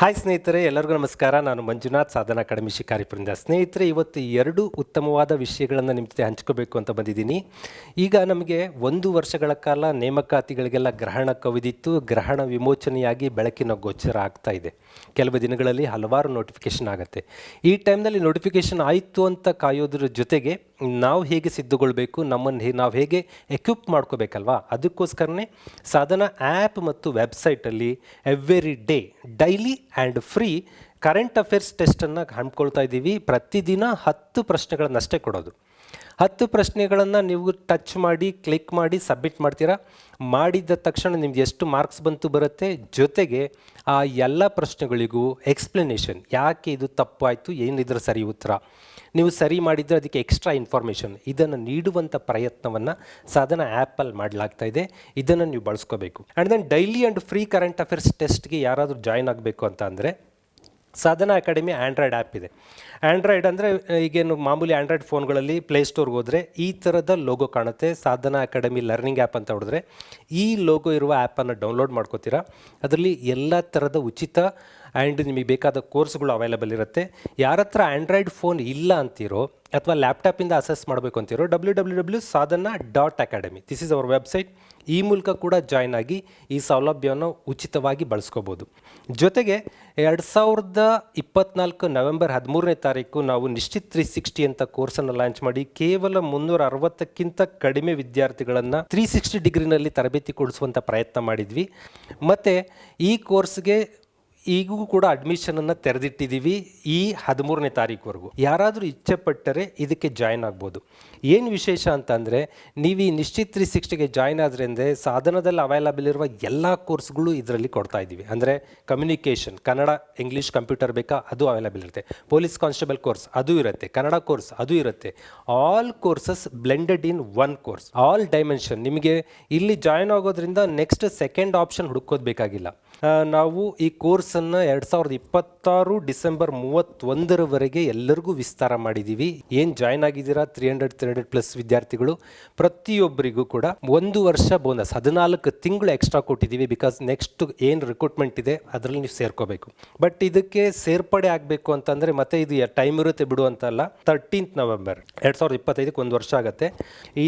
Hi ಸ್ನೇಹಿತರೆ, ಎಲ್ಲರಿಗೂ ನಮಸ್ಕಾರ. ನಾನು ಮಂಜುನಾಥ್, ಸಾಧನಾ ಅಕಾಡೆಮಿ ಶಿಕಾರಿಪುರದಿಂದ. ಸ್ನೇಹಿತರೆ, ಇವತ್ತು ಎರಡು ಉತ್ತಮವಾದ ವಿಷಯಗಳನ್ನು ನಿಮ್ಮ ಜೊತೆ ಹಂಚ್ಕೋಬೇಕು ಅಂತ ಬಂದಿದ್ದೀನಿ. ಈಗ ನಮಗೆ ಒಂದು ವರ್ಷಗಳ ಕಾಲ ನೇಮಕಾತಿಗಳಿಗೆಲ್ಲ ಗ್ರಹಣ ಕವಿದಿತ್ತು. ಗ್ರಹಣ ವಿಮೋಚನೆಯಾಗಿ ಬೆಳಕಿನ ಗೋಚರ ಆಗ್ತಾ ಇದೆ. ಕೆಲವು ದಿನಗಳಲ್ಲಿ ಹಲವಾರು ನೋಟಿಫಿಕೇಶನ್ ಆಗುತ್ತೆ. ಈ ಟೈಮ್ನಲ್ಲಿ ನೋಟಿಫಿಕೇಶನ್ ಆಯಿತು ಅಂತ ಕಾಯೋದ್ರ ಜೊತೆಗೆ ನಾವು ಹೇಗೆ ಸಿದ್ಧಗೊಳ್ಬೇಕು? ನಮ್ಮನ್ನು ನಾವು ಹೇಗೆ ಎಕ್ವಿಪ್ ಮಾಡ್ಕೋಬೇಕಲ್ವಾ? ಅದಕ್ಕೋಸ್ಕರನೇ ಸಾಧನ ಆ್ಯಪ್ ಮತ್ತು ವೆಬ್ಸೈಟಲ್ಲಿ every day daily and free current affairs ಟೆಸ್ಟನ್ನು ಹಮ್ಮಿಕೊಳ್ತಾ ಇದ್ದೀವಿ. ಪ್ರತಿದಿನ ಹತ್ತು ಪ್ರಶ್ನೆಗಳನ್ನಷ್ಟೇ ಕೊಡೋದು. ಹತ್ತು ಪ್ರಶ್ನೆಗಳನ್ನು ನೀವು ಟಚ್ ಮಾಡಿ ಕ್ಲಿಕ್ ಮಾಡಿ ಸಬ್ಮಿಟ್ ಮಾಡ್ತೀರಾ? ಮಾಡಿದ ತಕ್ಷಣ ನಿಮ್ಗೆ ಎಷ್ಟು ಮಾರ್ಕ್ಸ್ ಬಂತು ಬರುತ್ತೆ? ಜೊತೆಗೆ ಆ ಎಲ್ಲ ಪ್ರಶ್ನೆಗಳಿಗೂ ಎಕ್ಸ್ಪ್ಲನೇಷನ್ ಯಾಕೆ ಇದು ತಪ್ಪು ಆಯಿತು ಏನಿದ್ರೆ ಸರಿ ಉತ್ತರ? ನೀವು ಸರಿ ಮಾಡಿದರೆ ಅದಕ್ಕೆ ಎಕ್ಸ್ಟ್ರಾ ಇನ್ಫಾರ್ಮೇಷನ್ ಇದನ್ನು ನೀಡುವಂಥ ಪ್ರಯತ್ನವನ್ನು ಸಾಧನ ಆ್ಯಪಲ್ಲಿ ಮಾಡಲಾಗ್ತಾ ಇದೆ. ಇದನ್ನು ನೀವು ಬಳಸ್ಕೋಬೇಕು. And then daily and free current affairs ಟೆಸ್ಟ್ಗೆ ಯಾರಾದರೂ ಜಾಯ್ನ್ ಆಗಬೇಕು ಅಂತ ಅಂದರೆ ಸಾಧನ ಅಕಾಡೆಮಿ ಆ್ಯಂಡ್ರಾಯ್ಡ್ ಆ್ಯಪ್ ಇದೆ. ಆ್ಯಂಡ್ರಾಯ್ಡ್ ಅಂದರೆ ಈಗೇನು ಮಾಮೂಲಿ ಆ್ಯಂಡ್ರಾಯ್ಡ್ ಫೋನ್ಗಳಲ್ಲಿ ಪ್ಲೇಸ್ಟೋರ್ಗೆ ಹೋದರೆ ಈ ಥರದ ಲೋಗೋ ಕಾಣುತ್ತೆ. ಸಾಧನ ಅಕಾಡೆಮಿ ಲರ್ನಿಂಗ್ ಆ್ಯಪ್ ಅಂತ ಹೊಡೆದ್ರೆ ಈ ಲೋಗೋ ಇರುವ ಆ್ಯಪನ್ನು ಡೌನ್ಲೋಡ್ ಮಾಡ್ಕೋತೀರಾ? ಅದರಲ್ಲಿ ಎಲ್ಲ ಥರದ ಉಚಿತ ಆ್ಯಂಡ್ ನಿಮಗೆ ಬೇಕಾದ ಕೋರ್ಸ್ಗಳು ಅವೈಲೇಬಲ್ ಇರುತ್ತೆ. ಯಾರ ಹತ್ರ ಆ್ಯಂಡ್ರಾಯ್ಡ್ ಫೋನ್ ಇಲ್ಲ ಅಂತೀರೋ ಅಥವಾ ಲ್ಯಾಪ್ಟಾಪಿಂದ ಅಸೆಸ್ ಮಾಡಬೇಕು ಅಂತಿರೋ W W W Sadhana dot academy this is our website ಈ ಮೂಲಕ ಕೂಡ ಜಾಯ್ನ್ ಆಗಿ ಈ ಸೌಲಭ್ಯವನ್ನು ಉಚಿತವಾಗಿ ಬಳಸ್ಕೋಬೋದು. ಜೊತೆಗೆ ಎರಡು ಸಾವಿರದ ಇಪ್ಪತ್ನಾಲ್ಕು ನವೆಂಬರ್ ಹದಿಮೂರನೇ ತಾರೀಕು ನಾವು ನಿಶ್ಚಿತ್ ತ್ರೀ ಸಿಕ್ಸ್ಟಿ ಅಂತ ಕೋರ್ಸನ್ನು ಲಾಂಚ್ ಮಾಡಿ ಕೇವಲ ಮುನ್ನೂರ ಅರವತ್ತಕ್ಕಿಂತ ಕಡಿಮೆ ವಿದ್ಯಾರ್ಥಿಗಳನ್ನು ತ್ರೀ ಸಿಕ್ಸ್ಟಿ ಡಿಗ್ರಿನಲ್ಲಿ ತರಬೇತಿ ಕೊಡಿಸುವಂಥ ಪ್ರಯತ್ನ ಮಾಡಿದ್ವಿ. ಮತ್ತು ಈ ಕೋರ್ಸ್ಗೆ ಈಗೂ ಕೂಡ ಅಡ್ಮಿಷನನ್ನು ತೆರೆದಿಟ್ಟಿದ್ದೀವಿ ಈ ಹದಿಮೂರನೇ ತಾರೀಕುವರೆಗೂ. ಯಾರಾದರೂ ಇಚ್ಛೆಪಟ್ಟರೆ ಇದಕ್ಕೆ ಜಾಯ್ನ್ ಆಗ್ಬೋದು. ಏನು ವಿಶೇಷ ಅಂತಂದರೆ, ನೀವು ಈ ನಿಶ್ಚಿತ್ ತ್ರೀ ಸಿಕ್ಸ್ಟಿಗೆ ಜಾಯ್ನ್ ಆದ್ರಿಂದ ಸಾಧನದಲ್ಲಿ ಅವೈಲಬಲ್ ಇರುವ ಎಲ್ಲ ಕೋರ್ಸ್ಗಳು ಇದರಲ್ಲಿ ಕೊಡ್ತಾ ಇದ್ದೀವಿ. ಅಂದರೆ ಕಮ್ಯುನಿಕೇಷನ್ ಕನ್ನಡ ಇಂಗ್ಲೀಷ್ ಕಂಪ್ಯೂಟರ್ ಬೇಕಾ, ಅದು ಅವೈಲಬಲ್ ಇರುತ್ತೆ. ಪೊಲೀಸ್ ಕಾನ್ಸ್ಟೇಬಲ್ ಕೋರ್ಸ್ ಅದು ಇರುತ್ತೆ. ಕನ್ನಡ ಕೋರ್ಸ್ ಅದು ಇರುತ್ತೆ. All courses blended in one course all dimension ನಿಮಗೆ ಇಲ್ಲಿ ಜಾಯ್ನ್ ಆಗೋದ್ರಿಂದ ನೆಕ್ಸ್ಟ್ ಸೆಕೆಂಡ್ ಆಪ್ಷನ್ ಹುಡುಕೋದು ಬೇಕಾಗಿಲ್ಲ. ನಾವು ಈ ಕೋರ್ಸನ್ನು ಎರಡು ಸಾವಿರದ ಇಪ್ಪತ್ತಾರು ಡಿಸೆಂಬರ್ ಮೂವತ್ತೊಂದರವರೆಗೆ ಎಲ್ಲರಿಗೂ ವಿಸ್ತಾರ ಮಾಡಿದ್ದೀವಿ ಏನು ಜಾಯ್ನ್ ಆಗಿದ್ದೀರಾ? Three hundred three hundred plus ವಿದ್ಯಾರ್ಥಿಗಳು. ಪ್ರತಿಯೊಬ್ಬರಿಗೂ ಕೂಡ ಒಂದು ವರ್ಷ ಬೋನಸ್, ಹದಿನಾಲ್ಕು ತಿಂಗಳು ಎಕ್ಸ್ಟ್ರಾ ಕೊಟ್ಟಿದ್ದೀವಿ ಬಿಕಾಸ್ ನೆಕ್ಸ್ಟ್ ಏನು ರಿಕ್ರೂಟ್ಮೆಂಟ್ ಇದೆ ಅದರಲ್ಲಿ ನೀವು ಸೇರ್ಕೋಬೇಕು. ಬಟ್ ಇದಕ್ಕೆ ಸೇರ್ಪಡೆ ಆಗಬೇಕು ಅಂತಂದರೆ ಮತ್ತೆ ಇದು ಟೈಮ್ ಇರುತ್ತೆ ಬಿಡು ಅಂತಲ್ಲ. ತರ್ಟೀನ್ತ್ ನವೆಂಬರ್ ಎರಡು ಸಾವಿರದ ಇಪ್ಪತ್ತೈದಕ್ಕೆ ಒಂದು ವರ್ಷ ಆಗುತ್ತೆ.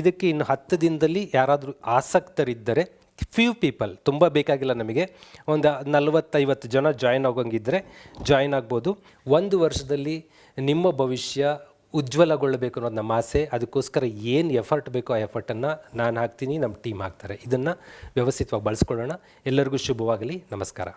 ಇದಕ್ಕೆ ಇನ್ನು ಹತ್ತು ದಿನದಲ್ಲಿ ಯಾರಾದರೂ ಆಸಕ್ತರಿದ್ದರೆ ಫ್ಯೂ ಪೀಪಲ್ ತುಂಬ ಬೇಕಾಗಿಲ್ಲ ನಮಗೆ. ಒಂದು ನಲವತ್ತೈವತ್ತು ಜನ ಜಾಯ್ನ್ ಆಗೋಂಗಿದ್ರೆ ಜಾಯ್ನ್ ಆಗ್ಬೋದು. ಒಂದು ವರ್ಷದಲ್ಲಿ ನಿಮ್ಮ ಭವಿಷ್ಯ ಉಜ್ವಲಗೊಳ್ಳಬೇಕು ಅನ್ನೋದು ನಮ್ಮ ಆಸೆ. ಅದಕ್ಕೋಸ್ಕರ ಏನು ಎಫರ್ಟ್ ಬೇಕೋ ಆ ಎಫರ್ಟನ್ನು ನಾನು ಹಾಕ್ತೀನಿ ನಮ್ಮ ಟೀಮ್ ಹಾಕ್ತಾರೆ. ಇದನ್ನು ವ್ಯವಸ್ಥಿತವಾಗಿ ಬಳಸ್ಕೊಳ್ಳೋಣ. ಎಲ್ಲರಿಗೂ ಶುಭವಾಗಲಿ. ನಮಸ್ಕಾರ.